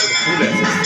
Who that?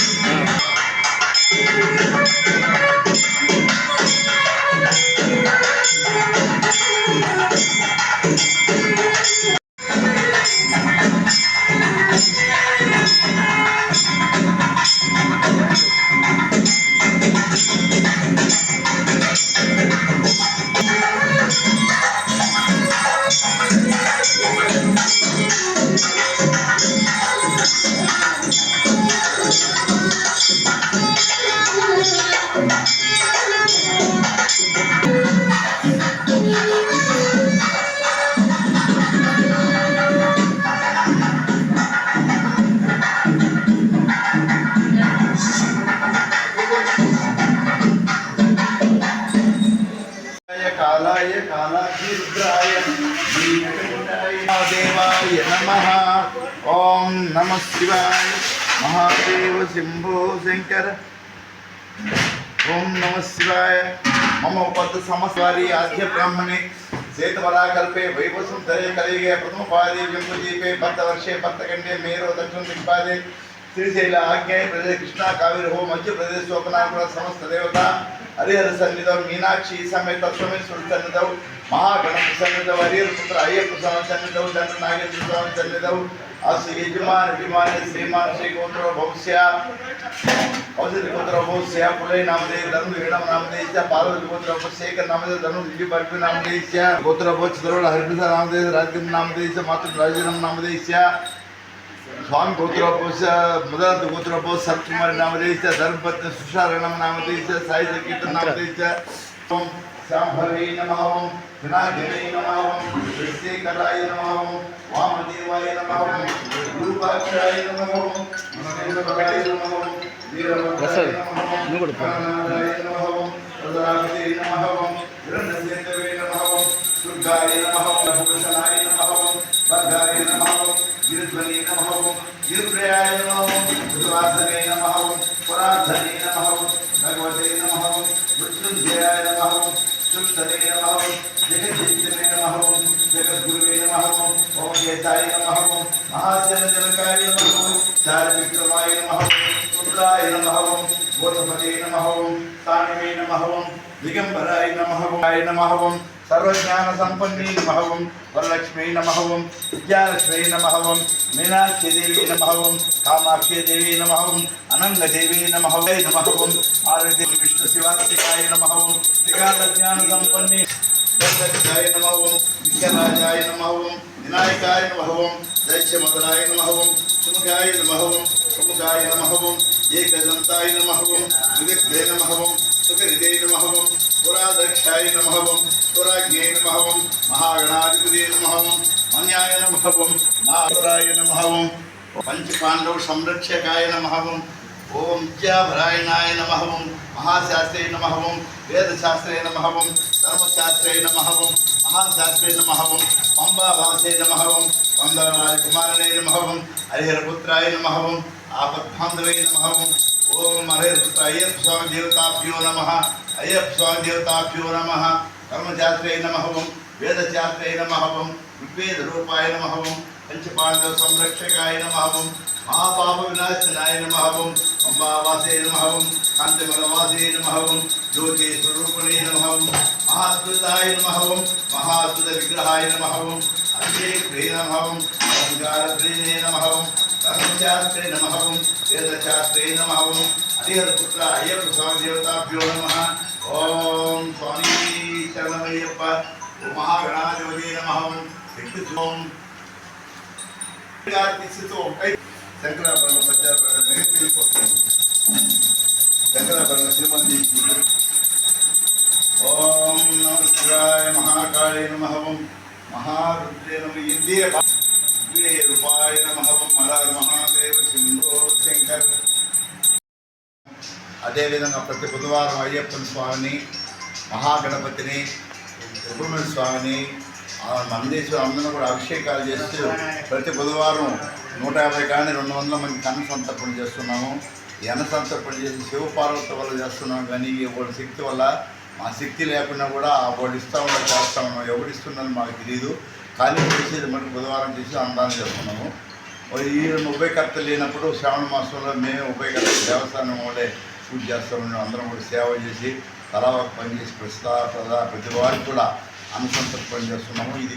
మహాదేవాయ నమ. ఓం నమ శివాయ. మహాదేవ శంభో శంకర. ఓం నమ శివాయ. మమ పద సమస్వారి ఆద్య బ్రాహ్మణే. సేతవరాకల్పే వైవసం తరే కలిగే ప్రథమ పాదే జంబుజీపే భర్త వర్షే భర్త భర్తకండే మేరో దక్షిణ దిక్పాదే శ్రీశైల ఆజ్ఞాయ ప్రదేశ్ కృష్ణా కావేరి హో మధ్యప్రదేశ్ శోకనాథపుర సమస్త దేవత. ಹರಿಹರ ಸನ್ನಿಧವ ಮೀನಾಕ್ಷಿ ಸಮೇತ ಸ್ವಾಮಿ ಸುಳ್ಳು ಸನ್ನಿಧವು ಮಹಾಗಣಪ ಸನ್ನಿಧವು ಹರಿಹರ ಪುತ್ರ ಅಯ್ಯಪ್ಪ ಸ್ವಾಮಿ ಸನ್ನಿಧವು ಚಂದ್ರ ನಾಗೇಂದ್ರ ಸ್ವಾಮಿ ಸನ್ನಿಧವು ಅಸು ಯಜಮಾನ, ಯಜಮಾನಿ, ಶ್ರೀಮಾನ್ ಶ್ರೀ ಗೋತ್ರ ಭವಿಷ್ಯ ಔಷಧಿ ಗೋತ್ರ ಭವಿಷ್ಯ ಪುಳೆ ನಾಮದೇ ಧನು ಹಿಡಮ ನಾಮದೇಶ ಪಾರ್ವತಿ ಗೋತ್ರ ಶೇಖ ನಾಮದೇ ಧನು ದಿಡಿ ಬರ್ಪಿ ನಾಮದೇ ನಾಮದೇಶ ಗೋತ್ರ ಭವಿಷ್ಯ ನಾಮದೇ ನಾಮದೇಶ ನಾಮದೇ ನಾಮದೇಶ ಮಾತೃ ರಾಜೀನಾಮ ನಾಮದೇಶ స్వామి గోత్రోపోస ముదరంత గోత్రోపోస సత్కుమారి నామదేశ ధర్మపత్ని సుషారణం నామదేశ సాయి సంకీర్తన నామదేశ ఓం శాంభవే నమః ఓం వినాయకనే నమః ఓం విశ్వేకరాయ నమః ఓం వామదేవాయ నమః ఓం గురుపాక్షాయ నమః ఓం విష్ణుపదాయ నమః ఓం వీరభద్రాయ నమః ఓం గణనాథాయ నమః ఓం ప్రజాపతే నమః ఓం హిరణ్యసేనవే నమః ఓం దుర్గాయ నమః ఓం భూషణాయ నమః ఓం భద్రాయ నమః ఓం గిరిధ్వనే నమః ఓం గిరిప్రయాయ నమః ఓం ఉద్వాసనే నమః ఓం పురాధనే నమః ఓం భగవతే నమః ఓం మృత్యుంజయాయ నమః ఓం సుప్తనే నమః ఓం జగద్దిత్యనే నమః ఓం జగద్గురువే నమః ఓం ఓం కేశాయ నమః ఓం మహాజనజనకాయ నమః ఓం చారవిక్రమాయ నమః ఓం రుద్రాయ నమః ఓం బోధపతే నమః ఓం స్థానమే నమః ఓం దిగంబరాయ నమః ఓం ఆయ నమః ఓం సర్వజ్ఞాన సంపన్నే నమహవం వరలక్ష్మీ నమహవం విద్యాలక్ష్మీ నమహవం మీనాక్షిదేవి నమహవం కామాక్షిదేవి నమహవం అనంగదేవి నమహవై నమహవం నమః విష్ణు శివాత్మికాయ నమహవం ఓం జ్ఞాన సంపన్నే దర్శకాయ నమహవం విద్యరాజాయ నమహవం వినాయకాయ నమహవం ఓం దైత్యమదనాయ నమహవం సుముఖాయ నమహవం ఓం ప్రముఖాయ నమః ఏకదంతాయ నమః ఓం వివిగ్ధే నమః ఓం సుఖరిదే నమహవం ఓం పురాధక్షాయ పురాజ్ఞే నమహవం ఓం మహాగణాధిపదే నమః మన్యాయ నమహవం ఓం మహాపురాయ నమః ఓం పంచపాండవ సంరక్షకాయ నమహవం ఓం విద్యాభరాయణాయ నమహవం మహాశాస్త్రే నమహవం వేదశాస్త్రే నమహవం ధర్మశాస్త్రే నమహవం మహాశాస్త్రే నమహవం ఓం పంబావాసే నమః ఓం వందరరాజకుమారనే హరిహరపుత్రాయ నమహవం ఓం నమ. ఓం ఓం అయ్యప్ప స్వామి దేవతాభ్యో నమ. అయ్యప్ప స్వామి దేవతాభ్యో నమః. కర్మశాస్త్రే నమ ఓం. వేదశాస్త్రే నమ ఓం. ఋగ్వేద రూపాయ నమ ఓం. పంచపాండవ సంరక్షకాయ నమః మహాపాప వినాశనాయ నమః అంబావాసే నమః కాంతిమలవాసే నమః జ్యోతి స్వరూపణే నమః మహాద్భుతాయ నమః మహాద్భుత విగ్రహాయ నమః అభిషేక్రే నమః ఓం ఓంకారప్రేణే ధర్మశాస్త్రే నమః వేదశాస్త్రే నమః హరిహరపుత్ర అయ్యప్ప స్వామి దేవతాభ్యో నమ ఓం స్వామి శరణమయ్యప్ప మహాగణాధిపతి నమహం ఓం శక్తి ఓం శంకరాభరణ సత్యాభరణ శంకరాభరణ శ్రీమంతి ఓం నమ శివాయ మహాకాళే నమహవం మహారుద్రే నమ ఇంద్రియ రూపాయ నమహవం ఓం మహాదేవ సింధో శంకర్ అదేవిధంగా ప్రతి బుధవారం అయ్యప్పని స్వామిని మహాగణపతిని సుబ్రహ్మణ్య స్వామిని ఆ అందరం అందరూ కూడా అభిషేకాలు చేస్తూ ప్రతి బుధవారం నూట యాభై కానీ రెండు వందల మంది కన్న సంతర్పణ చేస్తున్నాము. ఈ సంతర్పణ చేసి శివపార్వత వల్ల చేస్తున్నాం. కానీ ఈ శక్తి వల్ల మా శక్తి లేకుండా కూడా ఆ వాడు ఇస్తా ఉన్నా చేస్తా ఉన్నాం ఎవడు మాకు తెలియదు కానీ చేసేది మనకు బుధవారం చేసి అన్నదానం చేస్తున్నాము. ఈ ఉభయకర్త లేనప్పుడు శ్రావణ మాసంలో మేమే ఉభయకర్త దేవస్థానం వాళ్ళే పూజ చేస్తామని అందరం కూడా సేవ చేసి తలా పనిచేసి పని చేసి ప్రస్తుత ప్రతి వారికి కూడా అనుసంతరం పని చేస్తున్నాము ఇది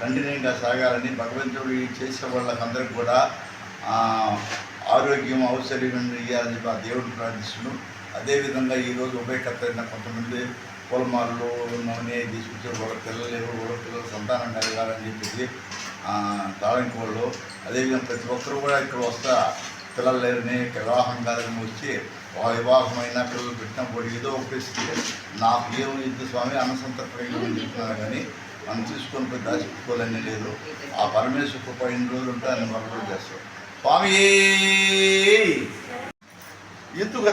కంటిన్యూగా సాగాలని భగవంతుడు చేసే చేసే వాళ్ళకందరికీ కూడా ఆరోగ్యం ఔశ్వర్యం ఇవ్వాలని చెప్పి ఆ దేవుడిని ప్రార్థిస్తున్నాం అదేవిధంగా ఈరోజు ఉభయకర్త అయిన కొంతమంది పొలమారులు నూనె తీసుకొచ్చే వాళ్ళ పిల్లలు లేవు వాళ్ళ పిల్లలు సంతానం కలగాలని చెప్పేసి తాళింపు వాళ్ళు అదేవిధంగా ప్రతి ఒక్కరు కూడా ఇక్కడ వస్తా పిల్లలు లేరని వివాహం కాదని వచ్చి వివాహమైన పిల్లలు పెట్టినప్పుడు ఏదో ఒకటి ఇస్తే నాకు ఏం ఇది స్వామి? అన్నసంతర్పణ చెప్తున్నారు కానీ మనం తీసుకొని పోయి దాచిపెట్టుకోవాలని లేదు. ఆ పరమేశ్వర కృప ఎన్ని రోజులు ఉంటే అన్ని వరకు చేస్తాం. స్వామి! ఎందుకు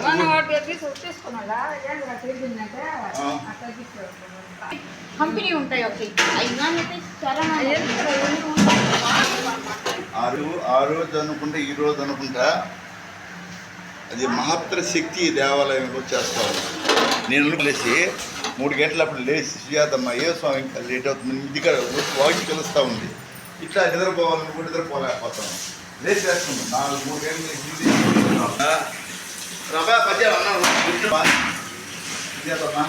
కంపెనీ ఉంటాయి ఒకటి. ఆ రోజు ఆ రోజు అనుకుంటే ఈ రోజు అనుకుంటా అది మహత్తర శక్తి ఈ దేవాలయంలో చేస్తా నేను లేచి మూడు గంటలప్పుడు లేచి సుజాతమ్మ ఏ స్వామి ఇంకా లేట్ అవుతుంది. ఇంటికాడ వాకి కలుస్తూ ఉంది. ఇట్లా నిద్రపోవాలని కూడా నిద్రపోలేకపోతాను. లేచి నాలుగు మూడు గంటలు ప్రభా పద్యాలు అన్నాను సుజాతమ్మ.